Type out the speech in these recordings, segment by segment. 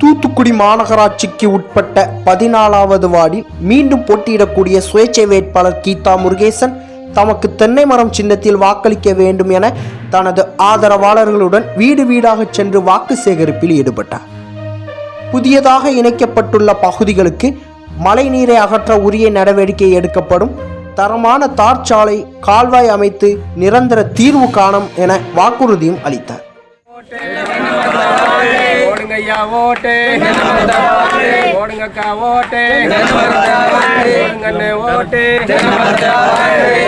தூத்துக்குடி மாநகராட்சிக்கு உட்பட்ட பதினாலாவது வார்டில் மீண்டும் போட்டியிடக்கூடிய சுயேட்சை வேட்பாளர் கீதா முருகேசன் தமக்கு தென்னை மரம் சின்னத்தில் வாக்களிக்க வேண்டும் என தனது ஆதரவாளர்களுடன் வீடு வீடாக சென்று வாக்கு சேகரிப்பில் ஈடுபட்டார். புதியதாக இணைக்கப்பட்டுள்ள பகுதிகளுக்கு மழைநீரை அகற்ற உரிய நடவடிக்கை எடுக்கப்படும். தரமான தார் சாலை கால்வாய் அமைத்து நிரந்தர தீர்வு காணும் என வாக்குறுதியும் அளித்தார். ஐயா ஓட்டு. ஓடுங்கக்கா ஓட்டு. ஓட்டு.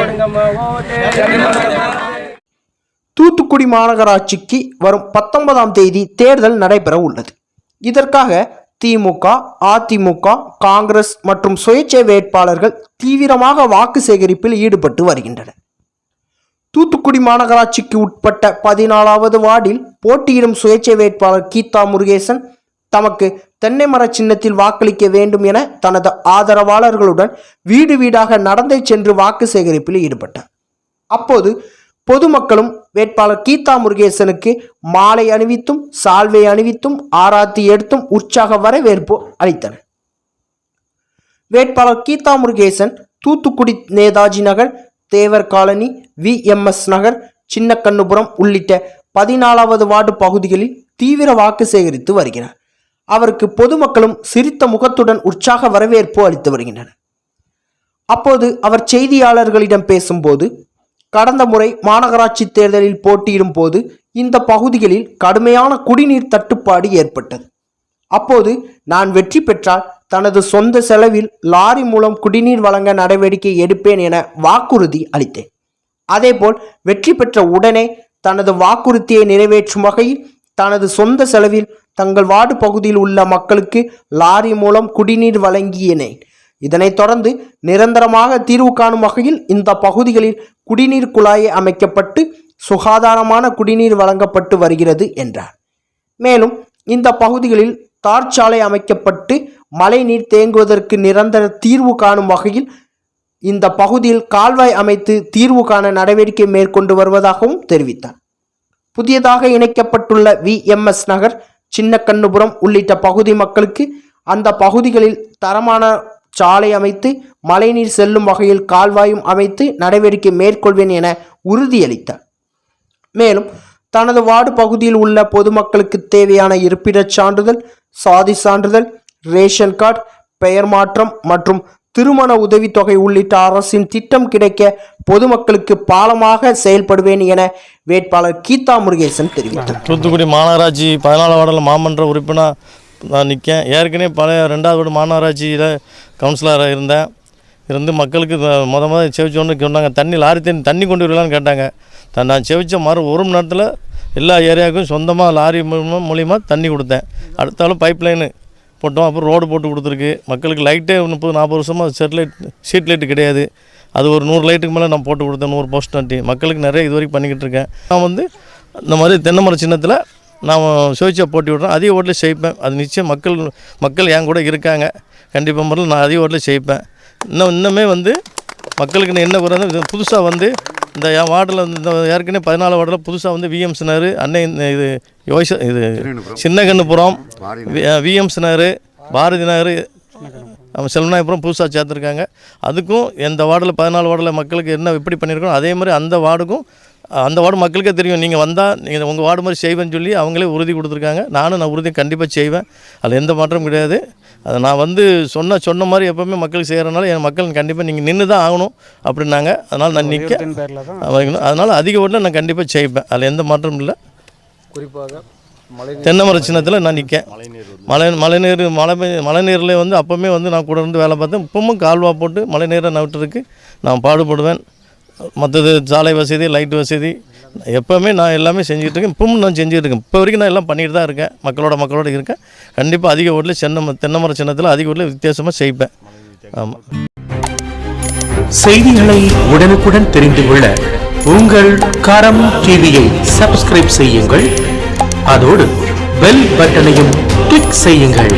ஓடுங்கம்மா ஓட்டு. தூத்துக்குடி மாநகராட்சிக்கு வரும் பத்தொன்பதாம் தேதி தேர்தல் நடைபெற உள்ளது. இதற்காக திமுக அதிமுக காங்கிரஸ் மற்றும் சுயேட்சை வேட்பாளர்கள் தீவிரமாக வாக்கு சேகரிப்பில் ஈடுபட்டு வருகின்றனர். தூத்துக்குடி மாநகராட்சிக்கு உட்பட்ட பதினாலாவது வார்டில் போட்டியிடும் சுயேட்சை வேட்பாளர் கீதா முருகேசன் தமக்கு தென்னை மர சின்னத்தில் வாக்களிக்க வேண்டும் என தனது ஆதரவாளர்களுடன் வீடு வீடாக நடந்தே சென்று வாக்கு சேகரிப்பில் ஈடுபட்டார். அப்போது பொதுமக்களும் வேட்பாளர் கீதா முருகேசனுக்கு மாலை அணிவித்தும் சால்வை அணிவித்தும் ஆராத்தி எடுத்தும் உற்சாக வரவேற்பு அளித்தனர். வேட்பாளர் கீதா முருகேசன் தூத்துக்குடி நேதாஜி நகர் தேவர் காலனி விஎம்எஸ் நகர் சின்னக்கண்ணுபுரம் உள்ளிட்ட பதினாலாவது வார்டு பகுதிகளில் தீவிர வாக்கு சேகரித்து வருகிறார். அவருக்கு பொதுமக்களும் சிரித்த முகத்துடன் உற்சாக வரவேற்பு அளித்து வருகின்றனர். அப்போது அவர் செய்தியாளர்களிடம் பேசும்போது கடந்த முறை மாநகராட்சி தேர்தலில் போட்டியிடும் போது இந்த பகுதிகளில் கடுமையான குடிநீர் தட்டுப்பாடு ஏற்பட்டது. அப்போது நான் வெற்றி பெற்றால் தனது சொந்த செலவில் லாரி மூலம் குடிநீர் வழங்க நடவடிக்கை எடுப்பேன் என வாக்குறுதி அளித்தேன். அதேபோல் வெற்றி பெற்ற உடனே தனது வாக்குறுதியை நிறைவேற்றும் வகையில் தனது சொந்த செலவில் தங்கள் வார்டு பகுதியில் உள்ள மக்களுக்கு லாரி மூலம் குடிநீர் வழங்கியினேன் இதனைத் தொடர்ந்து நிரந்தரமாக தீர்வு காணும் வகையில் இந்த பகுதிகளில் குடிநீர் குழாயை அமைக்கப்பட்டு சுகாதாரமான குடிநீர் வழங்கப்பட்டு வருகிறது என்றார். மேலும் இந்த பகுதிகளில் தார் சாலை அமைக்கப்பட்டு மழைநீர் தேங்குவதற்கு நிரந்தர தீர்வு காணும் வகையில் இந்த பகுதியில் கால்வாய் அமைத்து தீர்வு காண நடவடிக்கை மேற்கொண்டு வருவதாகவும் தெரிவித்தார். புதியதாக இணைக்கப்பட்டுள்ள விஎம்எஸ் நகர் சின்னக்கண்ணுபுரம் உள்ளிட்ட பகுதி மக்களுக்கு அந்த பகுதிகளில் தரமான சாலை அமைத்து மழைநீர் செல்லும் வகையில் கால்வாயும் அமைத்து நடவடிக்கை மேற்கொள்வேன் என உறுதியளித்தார். மேலும் தனது வார்டு பகுதியில் உள்ள பொதுமக்களுக்கு தேவையான இருப்பிடச் சான்றிதழ் சாதி சான்றிதழ் ரேஷன் கார்டு பெயர் மாற்றம் மற்றும் திருமண உதவித்தொகை உள்ளிட்ட அரசின் திட்டம் கிடைக்க பொதுமக்களுக்கு பாலமாக செயல்படுவேன் என வேட்பாளர் கீதா முருகேசன் தெரிவித்தார். தூத்துக்குடி மாநகராட்சி பதினாலு வார்டில் மாமன்ற உறுப்பினர் நான் நிற்கேன் ஏற்கனவே பழைய ரெண்டாவது வார்டு மாநகராட்சியில் கவுன்சிலராக இருந்தேன். இருந்து மக்களுக்கு மொத முத செவிச்சோன்னு சொன்னாங்க தண்ணி லாரி தண்ணி தண்ணி கொண்டு வரலான்னு கேட்டாங்க. நான் செவிச்ச மறு ஒரு மணி நேரத்தில் எல்லா ஏரியாவுக்கும் சொந்தமாக லாரி மூலிமா மூலியமாக தண்ணி கொடுத்தேன். அடுத்தாலும் பைப் லைனு போட்டோம். அப்புறம் ரோடு போட்டு கொடுத்துருக்கு. மக்களுக்கு லைட்டே முப்பது நாற்பது வருஷமாக செட் லைட் ஸ்ட்ரீட் லைட்டு கிடையாது. அது ஒரு நூறு லைட்டுக்கு மேலே நான் போட்டு கொடுத்தேன். நூறு போஸ்ட் நட்டி. மக்களுக்கு நிறைய இது வரைக்கும் பண்ணிக்கிட்டு இருக்கேன். நான் வந்து இந்த மாதிரி தென்னை மர சின்னத்தில் நான் சுயேட்சை போட்டி விடுறேன். அதிக ஓட்டில் செய்ப்பேன். அது நிச்சயம் மக்கள் மக்கள் என் கூட இருக்காங்க. கண்டிப்பாக முறையில் நான் அதிக ஓட்டில் செய்ப்பேன். இன்னும் இன்னுமே வந்து மக்களுக்கு நான் என்ன குறை புதுசாக வந்து இந்த என் வார்டில் இந்த ஏற்கனவே பதினாலு வார்டில் புதுசாக வந்து விஎம்ஸ் நகர் அன்னை இது யோச இது சின்னகண்ணுபுரம். விஎம்ஸ் நகர் பாரதி நகர் நம்ம செல்வநாயபுரம் புதுசாக சேர்த்துருக்காங்க. அதுக்கும் எந்த வார்டில் பதினாலு வார்டில் மக்களுக்கு என்ன எப்படி பண்ணியிருக்கோம் அதே மாதிரி அந்த வார்டுக்கும் அந்த வார்டு மக்களுக்கே தெரியும். நீங்கள் வந்தால் நீங்கள் உங்கள் வார்டு மாதிரி செய்வேன்னு சொல்லி அவங்களே உறுதி கொடுத்துருக்காங்க. நானும் நான் உறுதி கண்டிப்பாக செய்வேன். அதில் எந்த மாற்றமும் கிடையாது. அதை நான் வந்து சொன்ன சொன்ன மாதிரி எப்போவுமே மக்களுக்கு செய்கிறனால என் மக்கள் கண்டிப்பாக நீங்கள் நின்று தான் ஆகணும் அப்படின்னாங்க. அதனால் நான் நிற்க அதனால் அதிக ஓட்டில் நான் கண்டிப்பாக செய்வேன் அதில் எந்த மாற்றமும் இல்லை. குறிப்பாக மழை தென்னை மர சின்னத்தில் நான் நிற்கேன் மழை மழைநீர் மழை மழைநீரில் வந்து அப்போவுமே வந்து நான் கூட இருந்து வேலை பார்த்தேன். இப்பவும் கால்வா போட்டு மழைநீரை நவிட்டுருக்கு நான் பாடுபடுவேன். மற்றது சாலை வசதி லைட் வசதி எப்போவுமே நான் எல்லாமே செஞ்சுக்கிட்டு இருக்கேன். இப்பவும் நான் செஞ்சுட்டு இருக்கேன். இப்போ வரைக்கும் நான் எல்லாம் பண்ணிட்டு தான் இருக்கேன். மக்களோட மக்களோட இருக்கேன். கண்டிப்பாக அதிக ஓட்டில் சென்னை தென்னை மர சின்னத்தில் அதிக ஓட்டில் வித்தியாசமாக செய்ப்பேன் ஆமாம் செய்திகளை உடனுக்குடன் தெரிந்து கொள்ள உங்கள் கரம் டிவியை சப்ஸ்கிரைப் செய்யுங்கள். அதோடு பெல் பட்டனையும் கிளிக் செய்யுங்கள்.